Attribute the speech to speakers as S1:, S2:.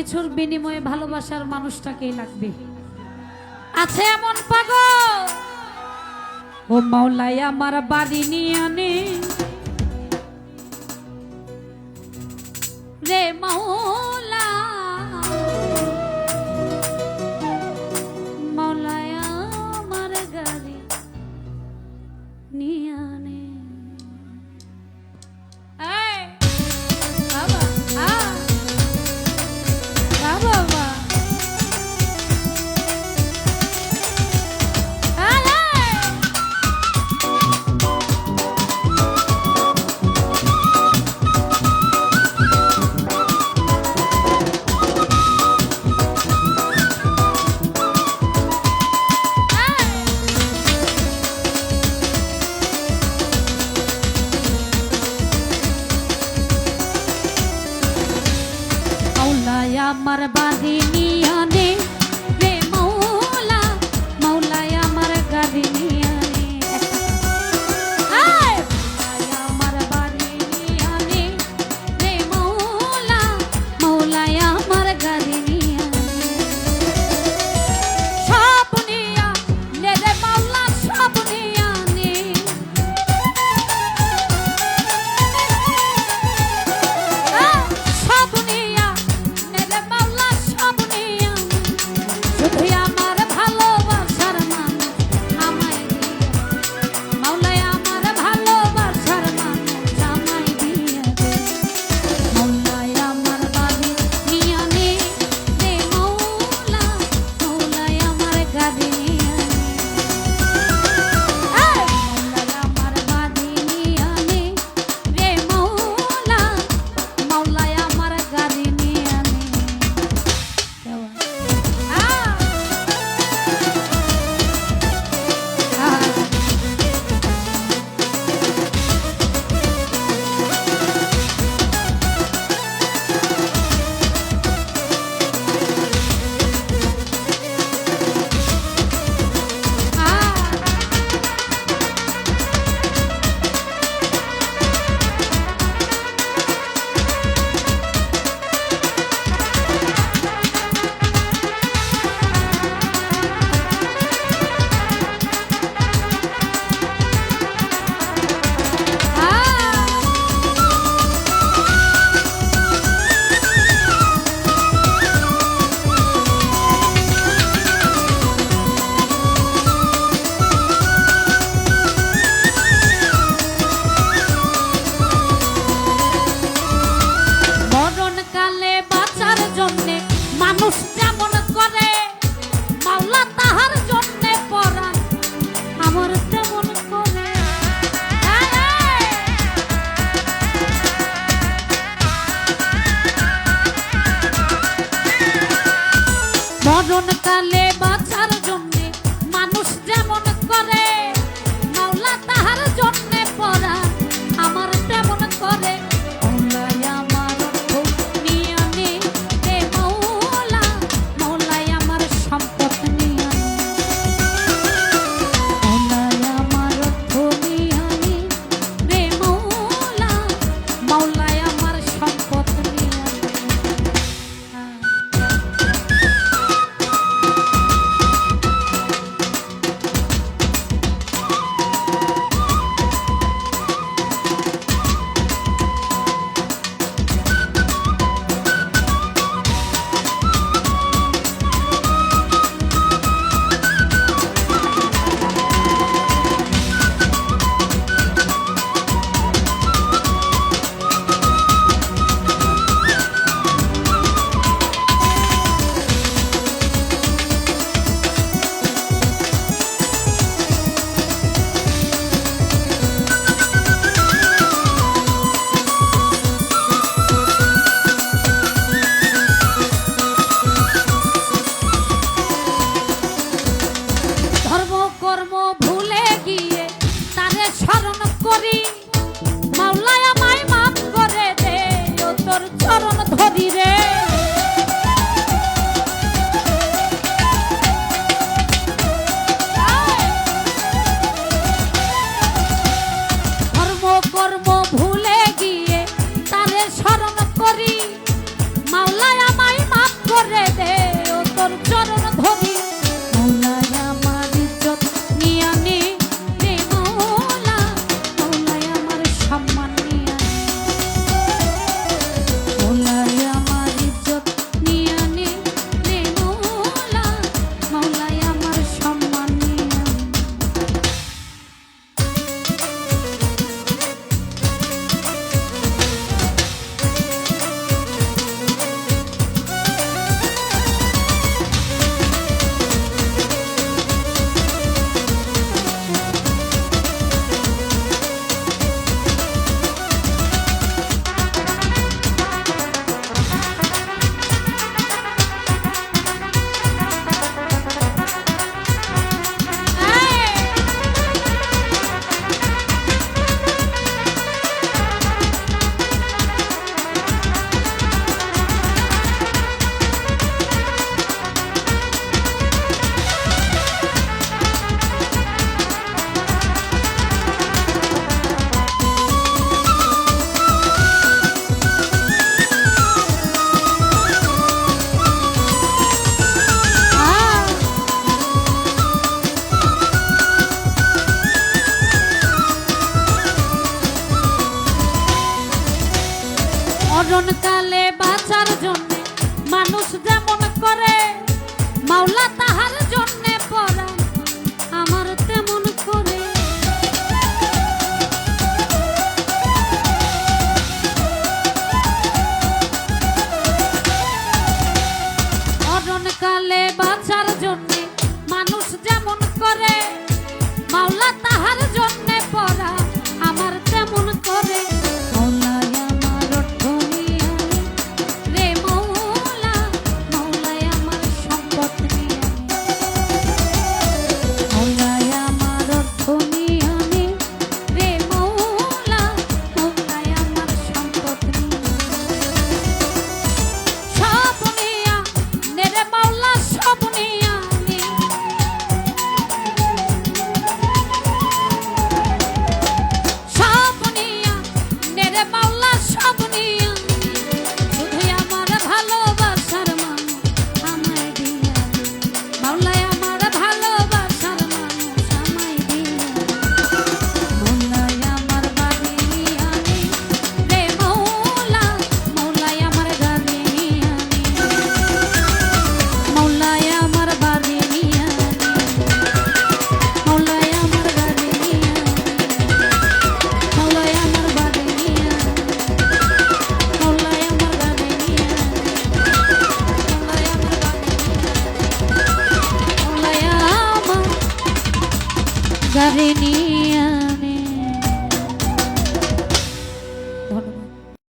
S1: কিছুর বিনিময়ে ভালোবাসার মানুষটাকেই লাগবে। আছে এমন পাগল? ও মাওলাই আমার বাড়ি নিয়ে আমার বাঁধে sweet.